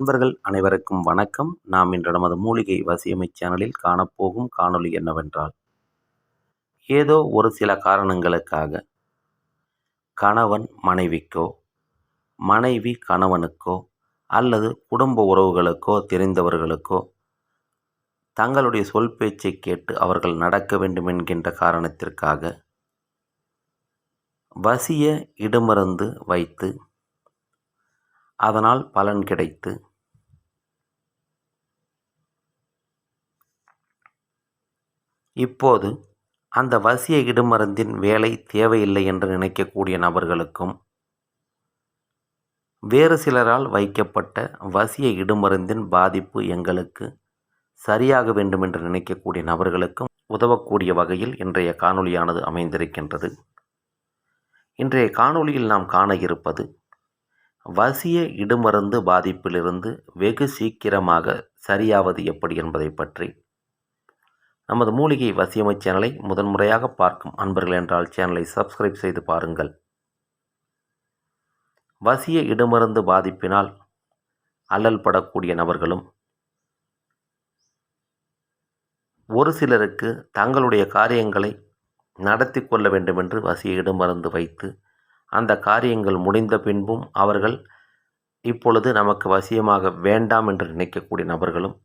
நண்பர்கள் அனைவருக்கும் வணக்கம். நாம் இன்று நமது மூலிகை வசியமை சேனலில் காணப்போகும் காணொளி என்னவென்றால் ஏதோ ஒரு சில காரணங்களுக்காக கணவன் மனைவிக்கோ மனைவி கணவனுக்கோ அல்லது குடும்ப உறவுகளுக்கோ தெரிந்தவர்களுக்கோ தங்களுடைய சொல் பேச்சை கேட்டு அவர்கள் நடக்க வேண்டும் என்கின்ற காரணத்திற்காக வசிய இடுமருந்து வைத்து அதனால் பலன் கிடைத்து இப்போது அந்த வசிய இடுமருந்தின் வேலை தேவையில்லை என்று நினைக்கக்கூடிய நபர்களுக்கும் வேறு சிலரால் வைக்கப்பட்ட வசிய இடுமருந்தின் பாதிப்பு எங்களுக்கு சரியாக வேண்டும் என்று நினைக்கக்கூடிய நபர்களுக்கும் உதவக்கூடிய வகையில் இன்றைய காணொளியானது அமைந்திருக்கின்றது. இன்றைய காணொளியில் நாம் காண இருப்பது வசிய இடுமருந்து பாதிப்பிலிருந்து வெகு சீக்கிரமாக சரியாவது எப்படி என்பதை பற்றி நமது மூலிகை வசியமை சேனலை முதன்முறையாக பார்க்கும் அன்பர்கள் என்றால் சேனலை சப்ஸ்கிரைப் செய்து பாருங்கள். வசிய இடுமருந்து பாதிப்பினால் அல்லல் படக்கூடிய நபர்களும் ஒரு சிலருக்கு தங்களுடைய காரியங்களை நடத்தி கொள்ள வேண்டுமென்று வசிய இடுமருந்து வைத்து அந்த காரியங்கள் முடிந்த பின்பும் அவர்கள் இப்பொழுது நமக்கு வசியமாக வேண்டாம் என்று நினைக்கக்கூடிய நபர்களும்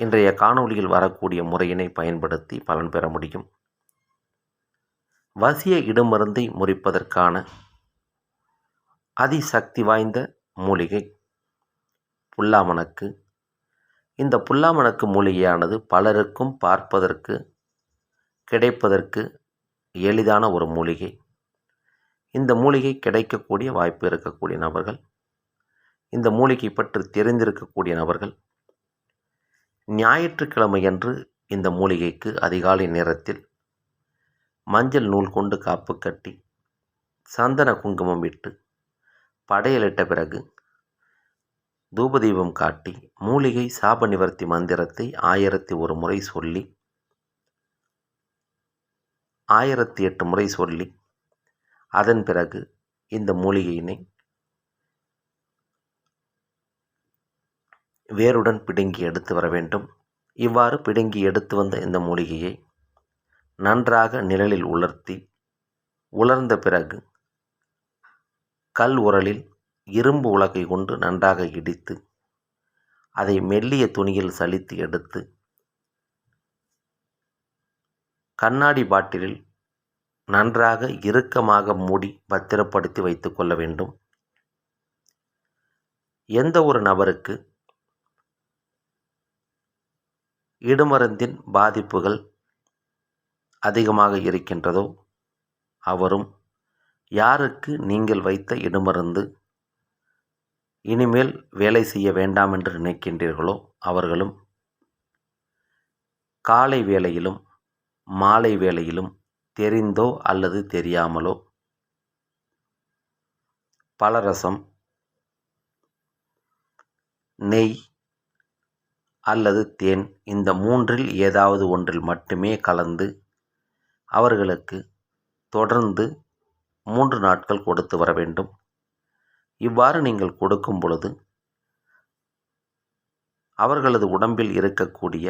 இன்றைய காணொளியில் வரக்கூடிய முறையினை பயன்படுத்தி பலன் பெற முடியும். வசிய இடுமருந்தை முறிப்பதற்கான அதிசக்தி வாய்ந்த மூலிகை புல்லாமணக்கு. இந்த புல்லாமணக்கு மூலிகையானது பலருக்கும் பார்ப்பதற்கு கிடைப்பதற்கு எளிதான ஒரு மூலிகை. இந்த மூலிகை கிடைக்கக்கூடிய வாய்ப்பு இருக்கக்கூடிய நபர்கள் இந்த மூலிகை பற்றி தெரிந்திருக்கக்கூடிய நபர்கள் ஞாயிற்றுக்கிழமையன்று இந்த மூலிகைக்கு அதிகாலை நேரத்தில் மஞ்சள் நூல் கொண்டு காப்பு கட்டி சந்தன குங்குமம் விட்டு படையலிட்ட பிறகு தூபதீபம் காட்டி மூலிகை சாப நிவர்த்தி மந்திரத்தை ஆயிரத்தி ஒரு முறை சொல்லி ஆயிரத்தி எட்டு முறை சொல்லி அதன் பிறகு இந்த மூலிகையினை வேருடன் பிடுங்கி எடுத்து வர வேண்டும். இவ்வாறு பிடுங்கி எடுத்து வந்த இந்த மூலிகையை நன்றாக நிழலில் உலர்த்தி உலர்ந்த பிறகு கல் உரலில் இரும்பு உலகை கொண்டு நன்றாக இடித்து அதை மெல்லிய துணியில் சலித்து எடுத்து கண்ணாடி பாட்டிலில் நன்றாக இறுக்கமாக மூடி பத்திரப்படுத்தி வைத்து கொள்ள வேண்டும். எந்த ஒரு நபருக்கு இடுமருந்தின் பாதிப்புகள் அதிகமாக இருக்கின்றதோ அவரும் யாருக்கு நீங்கள் வைத்த இடுமருந்து இனிமேல் வேலை செய்ய வேண்டாம் என்று நினைக்கின்றீர்களோ அவர்களும் காலை வேளையிலும் மாலை வேளையிலும் தெரிந்தோ அல்லது தெரியாமலோ? பலரசம் நெய் அல்லது தேன் இந்த மூன்றில் ஏதாவது ஒன்றில் மட்டுமே கலந்து அவர்களுக்கு தொடர்ந்து மூன்று நாட்கள் கொடுத்து வர வேண்டும். இவ்வாறு நீங்கள் கொடுக்கும் பொழுது அவர்களது உடம்பில் இருக்கக்கூடிய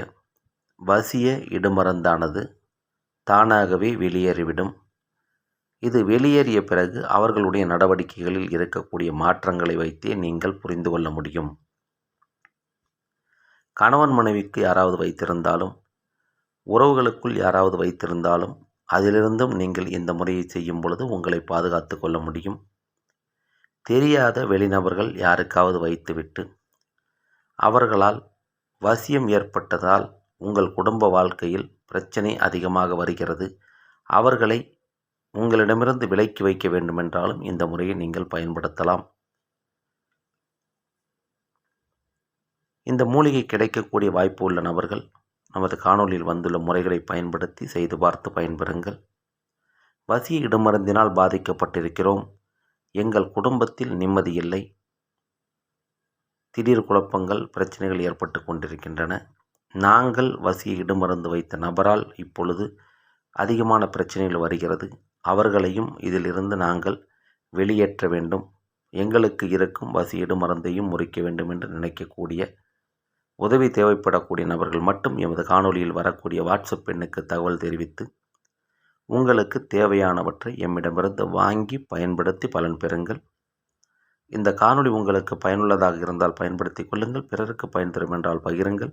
வசிய இடுமருந்தானது தானாகவே வெளியேறிவிடும். இது வெளியேறிய பிறகு அவர்களுடைய நடவடிக்கைகளில் இருக்கக்கூடிய மாற்றங்களை வைத்தே நீங்கள் புரிந்து கொள்ள முடியும். கணவன் மனைவிக்கு யாராவது வைத்திருந்தாலும் உறவுகளுக்குள் யாராவது வைத்திருந்தாலும் அதிலிருந்தும் நீங்கள் இந்த முறையை செய்யும் பொழுது உங்களை பாதுகாத்து கொள்ள முடியும். தெரியாத வெளிநபர்கள் யாருக்காவது வைத்துவிட்டு அவர்களால் வசியம் ஏற்பட்டதால் உங்கள் குடும்ப வாழ்க்கையில் பிரச்சனை அதிகமாக வருகிறது. அவர்களை உங்களிடமிருந்து விலக்கி வைக்க வேண்டுமென்றாலும் இந்த முறையை நீங்கள் பயன்படுத்தலாம். இந்த மூலிகை கிடைக்கக்கூடிய வாய்ப்பு உள்ள நபர்கள் நமது காணொலியில் வந்துள்ள முறைகளை பயன்படுத்தி செய்து பார்த்து பயன்பெறுங்கள். வசிய இடமருந்தினால் பாதிக்கப்பட்டிருக்கிறோம். எங்கள் குடும்பத்தில் நிம்மதி இல்லை. திடீர் குழப்பங்கள் பிரச்சனைகள் ஏற்பட்டு கொண்டிருக்கின்றன. நாங்கள் வசிய இடமருந்து வைத்த நபரால் இப்பொழுது அதிகமான பிரச்சனைகள் வருகிறது. அவர்களையும் இதிலிருந்து நாங்கள் வெளியேற்ற வேண்டும். எங்களுக்கு இருக்கும் வசி இடுமருந்தையும் முறிக்க வேண்டும் என்று நினைக்கக்கூடிய உதவி தேவைப்படக்கூடிய நபர்கள் மட்டும் எமது காணொளியில் வரக்கூடிய வாட்ஸ்அப் எண்ணுக்கு தகவல் தெரிவித்து உங்களுக்கு தேவையானவற்றை எம்மிடமிருந்து வாங்கி பயன்படுத்தி பலன் பெறுங்கள். இந்த காணொளி உங்களுக்கு பயனுள்ளதாக இருந்தால் பயன்படுத்தி கொள்ளுங்கள். பிறருக்கு பயன் தரும் என்றால் பகிருங்கள்.